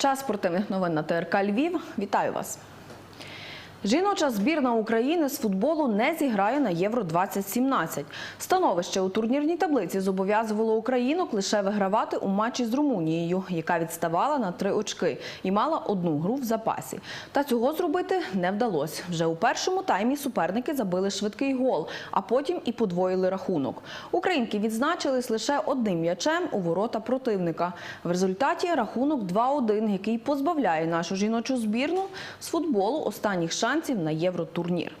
Час спортивних новин на ТРК Львів. Вітаю вас. Жіноча збірна України з футболу не зіграє на Євро 2017. Становище у турнірній таблиці зобов'язувало українок лише вигравати у матчі з Румунією, яка відставала на три очки і мала одну гру в запасі. Та цього зробити не вдалося. Вже у першому таймі суперники забили швидкий гол, а потім і подвоїли рахунок. Українки відзначились лише одним м'ячем у ворота противника. В результаті рахунок 2-1, який позбавляє нашу жіночу збірну з футболу останніх шансів на євротурнір.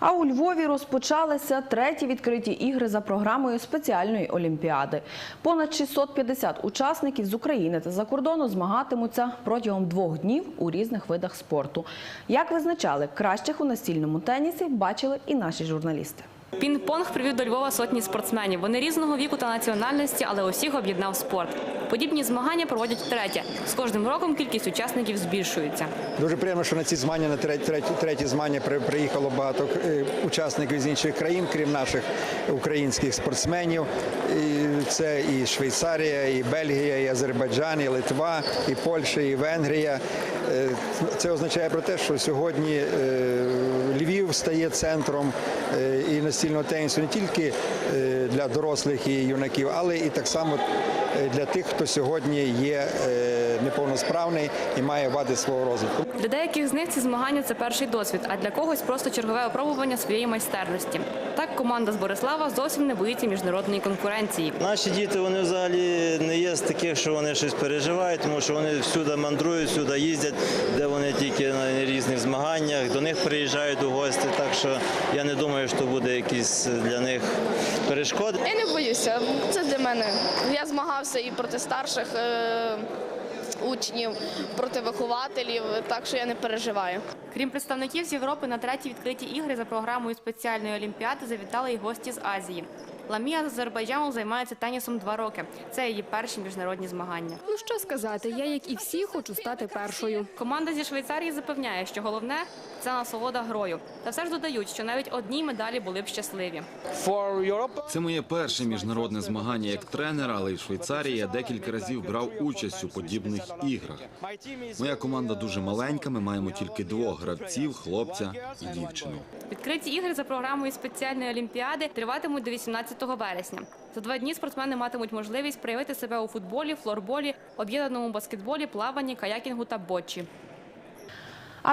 А у Львові розпочалися треті відкриті ігри за програмою спеціальної олімпіади. Понад 650 учасників з України та за кордону змагатимуться протягом двох днів у різних видах спорту. Як визначали кращих у настільному тенісі, бачили і наші журналісти. Пінг-понг привів до Львова сотні спортсменів. Вони різного віку та національності, але усіх об'єднав спорт. Подібні змагання проводять втретє. З кожним роком кількість учасників збільшується. Дуже приємно, що на ці змагання на треті, треті, треті змагання при- приїхало багато е, учасників з інших країн, крім наших українських спортсменів. Це і Швейцарія, і Бельгія, і Азербайджан, і Литва, і Польща, і Венгрія. Е, Це означає про те, що сьогодні е, Львів стає центром і настільного тенісу не тільки е, для дорослих і юнаків, але і так само для тих, хто сьогодні є е, неповносправний і має вади свого розвитку. Для деяких з них ці змагання це перший досвід, а для когось просто чергове опробування своєї майстерності. Так команда з Борислава зовсім не боїться міжнародної конкуренції. Наші діти вони взагалі не є з таких, що вони щось переживають, тому що вони всюди мандрують, всюди їздять, де вони тільки на різних змаганнях. До них приїжджають у гості. Так що я не думаю, що буде якісь для них перешкоди. Я не боюся. Це для мене. Я змагався і проти старших е, учнів, проти вихователів, так що я не переживаю. Крім представників з Європи, на треті відкриті ігри за програмою спеціальної олімпіади завітали й гості з Азії. Ламія з Азербайджану займається тенісом два роки. Це її перші міжнародні змагання. Ну що сказати, я, як і всі, хочу стати першою. Команда зі Швейцарії запевняє, що головне це насолода грою. Та все ж додають, що навіть одній медалі були б щасливі. Це моє перше міжнародне змагання як тренер, але й в Швейцарії я декілька разів брав участь у подібних іграх. Моя команда дуже маленька. Ми маємо тільки двох гравців, хлопця і дівчину. Відкриті ігри за програмою спеціальної олімпіади триватимуть до 18 вересня. За два дні спортсмени матимуть можливість проявити себе у футболі, флорболі, об'єднаному баскетболі, плаванні, каякінгу та бочі.